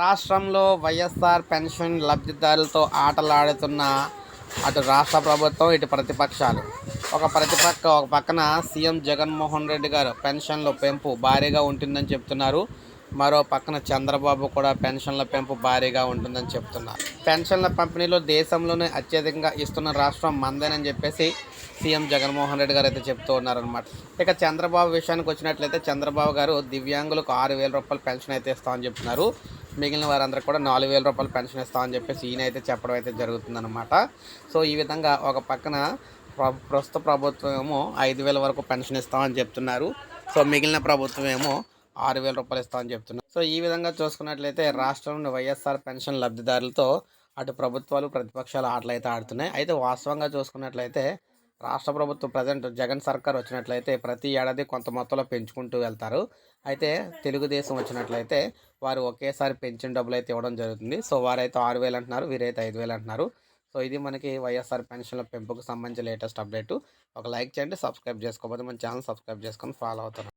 రాష్ట్రంలో వైఎస్ఆర్ పెన్షన్ లబ్ధిదారులతో ఆటలాడుతున్న అటు రాష్ట్ర ప్రభుత్వం ఇటు ప్రతిపక్షాలు. ఒక ప్రతిపక్ష ఒక పక్కన సీఎం జగన్మోహన్ రెడ్డి గారు పెన్షన్ల పెంపు భారీగా ఉంటుందని చెప్తున్నారు. మరో పక్కన చంద్రబాబు కూడా పెన్షన్ల పెంపు భారీగా ఉంటుందని చెప్తున్నారు పెన్షన్ల పంపిణీలో దేశంలోనే అత్యధికంగా ఇస్తున్న రాష్ట్రం మందేనని చెప్పేసి సీఎం జగన్మోహన్ రెడ్డి గారు అయితే చెప్తూ ఉన్నారనమాట ఇక చంద్రబాబు విషయానికి వచ్చినట్లయితే చంద్రబాబు గారు దివ్యాంగులకు ఆరు వేల రూపాయలు పెన్షన్ అయితే ఇస్తామని చెప్తున్నారు. మిగిలిన వారందరూ కూడా నాలుగు వేల రూపాయలు పెన్షన్ ఇస్తామని చెప్పేసి ఈయన అయితే చెప్పడం అయితే జరుగుతుందనమాట సో ఈ విధంగా ఒక పక్కన ప్ర- ప్రస్తుత ప్రభుత్వం ఏమో ఐదు వేల వరకు పెన్షన్ ఇస్తామని చెప్తున్నారు. సో మిగిలిన ప్రభుత్వం ఏమో ఆరు వేల రూపాయలు ఇస్తామని చెప్తున్నారు సో ఈ విధంగా చూసుకున్నట్లయితే రాష్ట్రంలోని వైఎస్ఆర్ పెన్షన్ లబ్ధిదారులతో అటు ప్రభుత్వాలు ప్రతిపక్షాలు ఆటలు అయితే ఆడుతున్నాయి. అయితే వాస్తవంగా చూసుకున్నట్లయితే రాష్ట్ర ప్రభుత్వం ప్రజెంట్ జగన్ సర్కార్ వచ్చినట్లయితే ప్రతి ఏడాది కొంత మొత్తంలో పెంచుకుంటూ వెళ్తారు. అయితే తెలుగుదేశం వచ్చినట్లయితే వారు ఒకేసారి పెన్షన్ డబ్బులు అయితే ఇవ్వడం జరుగుతుంది. సో వారైతే ఆరు వేలు అంటున్నారు వీరైతే ఐదు వేలు అంటున్నారు. సో ఇది మనకి వైఎస్ఆర్ పెన్షన్ల పెంపుకు సంబంధించిన లేటెస్ట్ అప్డేట్. ఒక లైక్ చేయండి సబ్స్క్రైబ్ చేసుకోకపోతే మన ఛానల్ సబ్స్క్రైబ్ చేసుకొని ఫాలో అవుతారు.